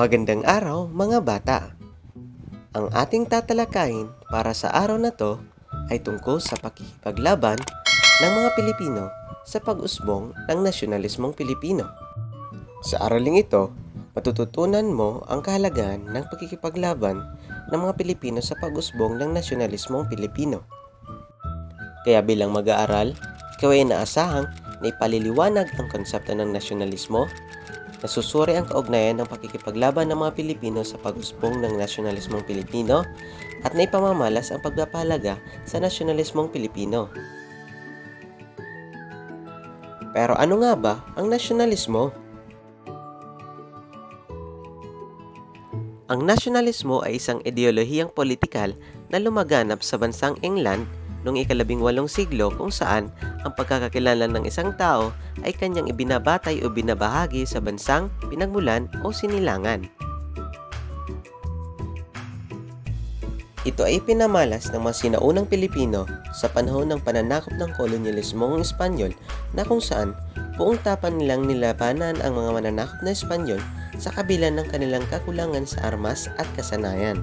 Magandang araw mga bata! Ang ating tatalakayin para sa araw na to ay tungkol sa pakikipaglaban ng mga Pilipino sa pag-usbong ng nasyonalismong Pilipino. Sa araling ito, matututunan mo ang kahalagahan ng pakikipaglaban ng mga Pilipino sa pag-usbong ng nasyonalismong Pilipino. Kaya bilang mag-aaral, ikaw ay inaasahang na ipaliliwanag ang konsepto ng nasyonalismo Nasusuri ang kaugnayan ng pakikipaglaban ng mga Pilipino sa pag-usbong ng nasyonalismong Pilipino at naipamamalas ang pagpapahalaga sa nasyonalismong Pilipino. Pero ano nga ba ang nasyonalismo? Ang nasyonalismo ay isang ideolohiyang politikal na lumaganap sa bansang England noong ikalabing walong siglo kung saan ang pagkakakilala ng isang tao ay kanyang ibinabatay o binabahagi sa bansang pinagmulan o sinilangan. Ito ay pinamalas ng mga sinaunang Pilipino sa panahon ng pananakop ng kolonyalismong Espanyol na kung saan buong tapan nilang nilabanan ang mga mananakop na Espanyol sa kabila ng kanilang kakulangan sa armas at kasanayan.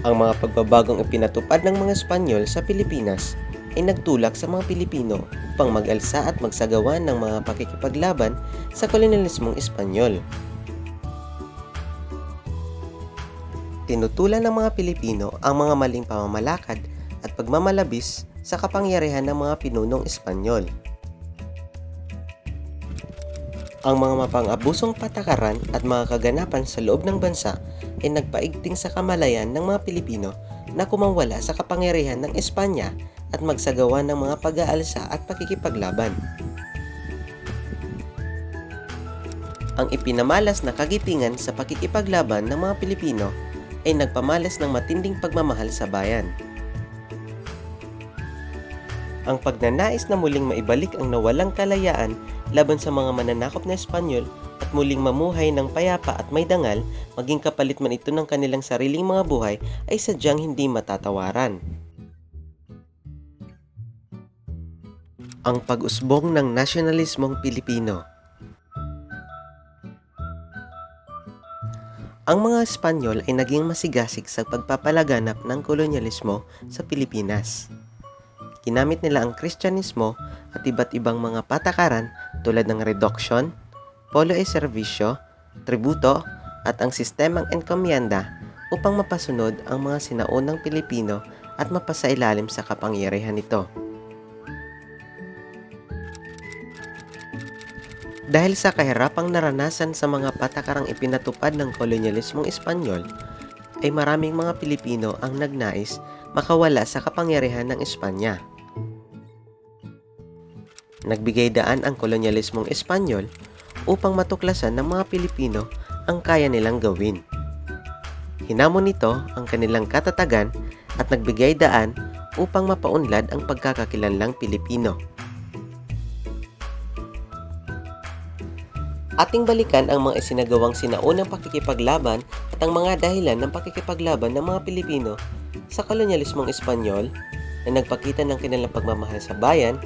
Ang mga pagbabagong ipinatupad ng mga Espanyol sa Pilipinas ay nagtulak sa mga Pilipino upang mag-alsa at magsagawa ng mga pakikipaglaban sa kolonyalismong Espanyol. Tinutulan ng mga Pilipino ang mga maling pamamalakad at pagmamalabis sa kapangyarihan ng mga pinunong Espanyol. Ang mga mapang-abusong patakaran at mga kaganapan sa loob ng bansa ay nagpaigting sa kamalayan ng mga Pilipino na kumawala sa kapangyarihan ng Espanya at magsagawa ng mga pag-aalsa at pakikipaglaban. Ang ipinamalas na kagitingan sa pakikipaglaban ng mga Pilipino ay nagpamalas ng matinding pagmamahal sa bayan. Ang pagnanais na muling maibalik ang nawalang kalayaan laban sa mga mananakop na Espanyol at muling mamuhay ng payapa at may dangal, maging kapalit man ito ng kanilang sariling mga buhay ay sadyang hindi matatawaran. Ang pag-usbong ng nasyonalismong Pilipino Ang mga Espanyol ay naging masigasig sa pagpapalaganap ng kolonyalismo sa Pilipinas. Ginamit nila ang Kristyanismo at iba't ibang mga patakaran tulad ng reduction, polo e servisyo, tributo, at ang sistemang enkomyenda upang mapasunod ang mga sinaunang Pilipino at mapasailalim sa kapangyarihan nito. Dahil sa kahirapang naranasan sa mga patakarang ipinatupad ng kolonyalismong Espanyol, ay maraming mga Pilipino ang nagnais makawala sa kapangyarihan ng Espanya. Nagbigay daan ang kolonyalismong Espanyol upang matuklasan ng mga Pilipino ang kaya nilang gawin. Hinamon nito ang kanilang katatagan at nagbigay daan upang mapaunlad ang pagkakakilanlang Pilipino. Ating balikan ang mga isinagawang sinaunang pakikipaglaban at ang mga dahilan ng pakikipaglaban ng mga Pilipino sa kolonyalismong Espanyol na nagpakita ng kanilang pagmamahal sa bayan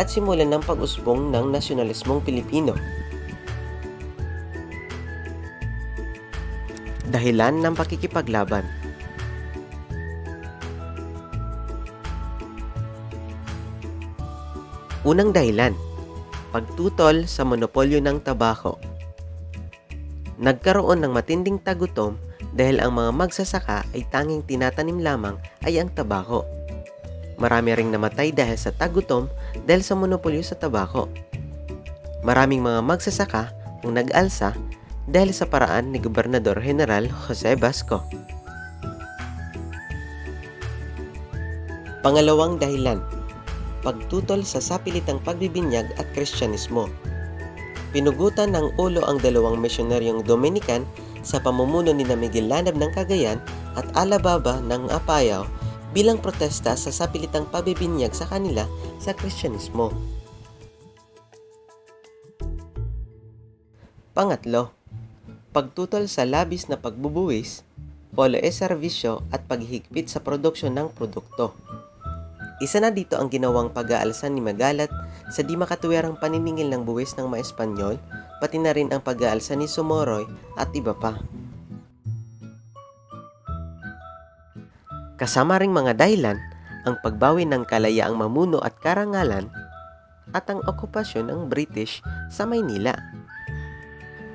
at simulan ng pag-usbong ng nasyonalismong Pilipino. Dahilan ng pakikipaglaban Unang dahilan, pagtutol sa monopolyo ng tabako. Nagkaroon ng matinding tagutom dahil ang mga magsasaka ay tanging tinatanim lamang ay ang tabako. Marami ring namatay dahil sa tagutom dahil sa monopolyo sa tabako. Maraming mga magsasaka ang nag-alsa dahil sa paraan ni Gobernador General Jose Basco. Pangalawang dahilan, pagtutol sa sapilitang pagbibinyag at kristyanismo. Pinugutan ng ulo ang dalawang misyonaryong Dominican sa pamumuno ni Miguel Lanab ng Cagayan at Alababa ng Apayao bilang protesta sa sapilitang pagbibinyag sa kanila sa kristyanismo. Pangatlo, pagtutol sa labis na pagbubuwis, polo e servisyo at paghihigpit sa produksyon ng produkto. Isa na dito ang ginawang pag-aalsan ni Magalat sa di makatuwerang paniningil ng buwis ng mga Espanyol, pati na rin ang pag-aalsa ni Sumoroy at iba pa. Kasama ring mga dahilan ang pagbawi ng kalayaang mamuno at karangalan at ang okupasyon ng British sa Maynila.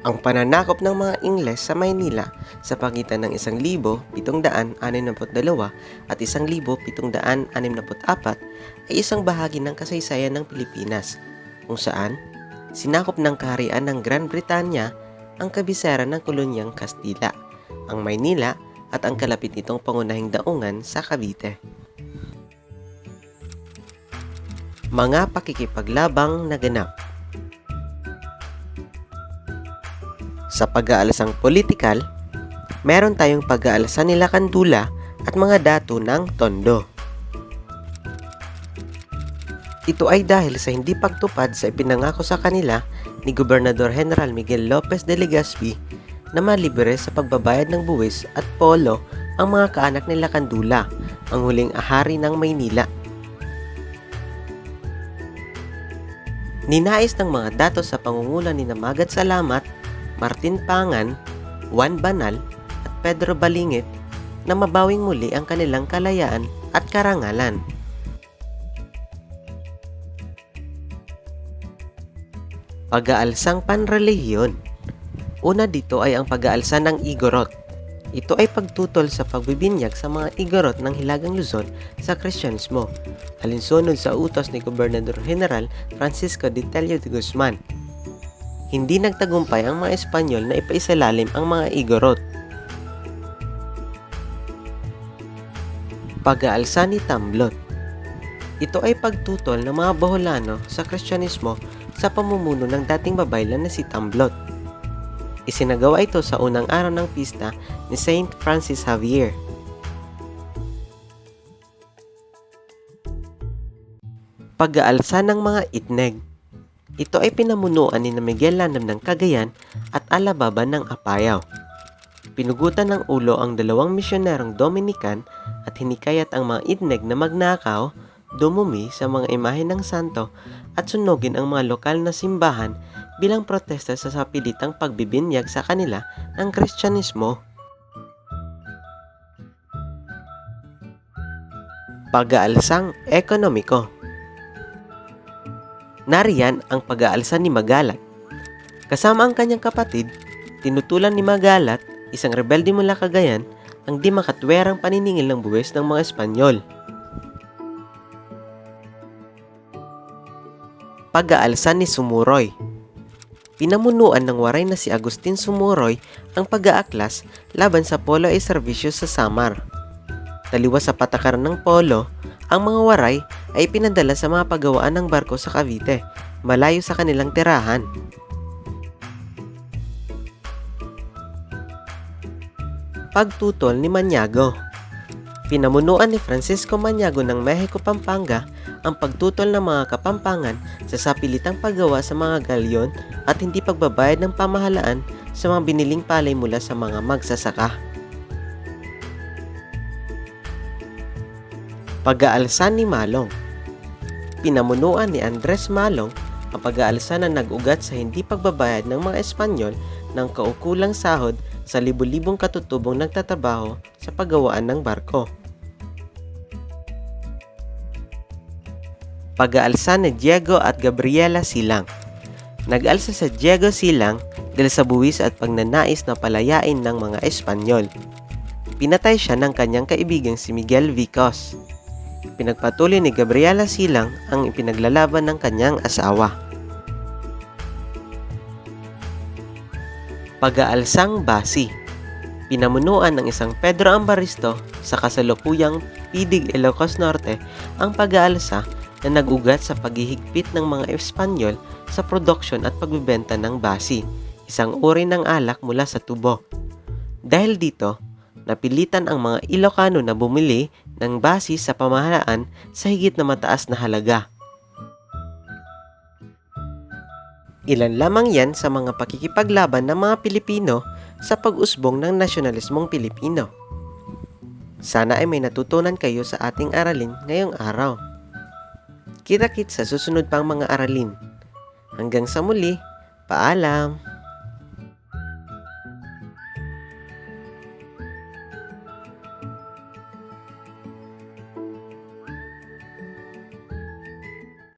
Ang pananakop ng mga Ingles sa Maynila sa pagitan ng 1,762 at 1,764 ay isang bahagi ng kasaysayan ng Pilipinas kung saan sinakop ng kaharian ng Gran Britanya ang kabisera ng kolonyang Kastila, ang Maynila at ang kalapit nitong pangunahing daungan sa Cavite. Mga pakikipaglabang naganap Sa pag-aalasang politikal, meron tayong pag-aalasa nila Kandula at mga dato ng Tondo. Ito ay dahil sa hindi pagtupad sa ipinangako sa kanila ni Gobernador General Miguel Lopez de Legazpi na malibre sa pagbabayad ng buwis at polo ang mga kaanak nila Kandula, ang huling ahari ng Maynila. Ninais ng mga dato sa pangungula ni Namagad Salamat, Martin Pangan, Juan Banal at Pedro Balingit na mabawing muli ang kanilang kalayaan at karangalan. Pag-aalsang panrelihiyon Una dito ay ang pag-aalsa ng Igorot. Ito ay pagtutol sa pagbibinyag sa mga Igorot ng Hilagang Luzon sa Kristyanismo, alinsunod sa utos ni Gobernador General Francisco de Tello de Guzman. Hindi nagtagumpay ang mga Espanyol na ipaisalalim ang mga Igorot. Pag-aalsa ni Tamblot Ito ay pagtutol ng mga Boholano sa Kristyanismo sa pamumuno ng dating babaylan na si Tamblot. Isinagawa ito sa unang araw ng pista ni Saint Francis Xavier. Pag-aalsa ng mga itneg Ito ay pinamunuan ni Miguel Landam ng Cagayan at Alababa ng Apayao. Pinugutan ng ulo ang dalawang misyonerong Dominican at hinikayat ang mga itneg na magnakaw, dumumi sa mga imahe ng santo at sunugin ang mga lokal na simbahan bilang protesta sa sapilitang pagbibinyag sa kanila ng Kristyanismo. Pag-aalsang ekonomiko Nariyan ang pag-aalsa ni Magalat. Kasama ang kanyang kapatid, tinutulan ni Magalat, isang rebelde mula Cagayan, ang di makatwerang paniningil ng buwis ng mga Espanyol. Pag-aalsa ni Sumuroy Pinamunuan ng waray na si Agustin Sumuroy ang pag-aaklas laban sa polo ay serbisyo sa Samar. Taliwas sa patakaran ng polo, ang mga waray ay pinadala sa mga pagawaan ng barko sa Cavite, malayo sa kanilang tirahan. Pagtutol ni Maniago Pinamunuan ni Francisco Maniago ng Mexico, Pampanga ang pagtutol ng mga kapampangan sa sapilitang paggawa sa mga galyon at hindi pagbabayad ng pamahalaan sa mga biniling palay mula sa mga magsasaka. Pag-aalsa ni Malong Pinamunuan ni Andres Malong ang pag-aalsa na nag-ugat sa hindi pagbabayad ng mga Espanyol ng kaukulang sahod sa libu-libong katutubong nagtatrabaho sa paggawaan ng barko. Pag-aalsa ni Diego at Gabriela Silang Nag-alsa sa Diego Silang dahil sa buwis at pagnanais na palayain ng mga Espanyol. Pinatay siya ng kanyang kaibigang si Miguel Vicos. Pinagpatuloy ni Gabriela Silang ang ipinaglalaban ng kanyang asawa. Pag-aalsang Basi Pinamunuan ng isang Pedro Ambaristo sa kasalukuyang Pidig Ilocos Norte ang pag-aalsa na nagugat sa paghihigpit ng mga Espanyol sa produksyon at pagbebenta ng basi, isang uri ng alak mula sa tubo. Dahil dito, napilitan ang mga Ilocano na bumili ng basi sa pamahalaan sa higit na mataas na halaga. Ilan lamang yan sa mga pakikipaglaban ng mga Pilipino sa pag-usbong ng nasyonalismong Pilipino. Sana ay may natutunan kayo sa ating aralin ngayong araw. Kita-kits sa susunod pang mga aralin. Hanggang sa muli, paalam!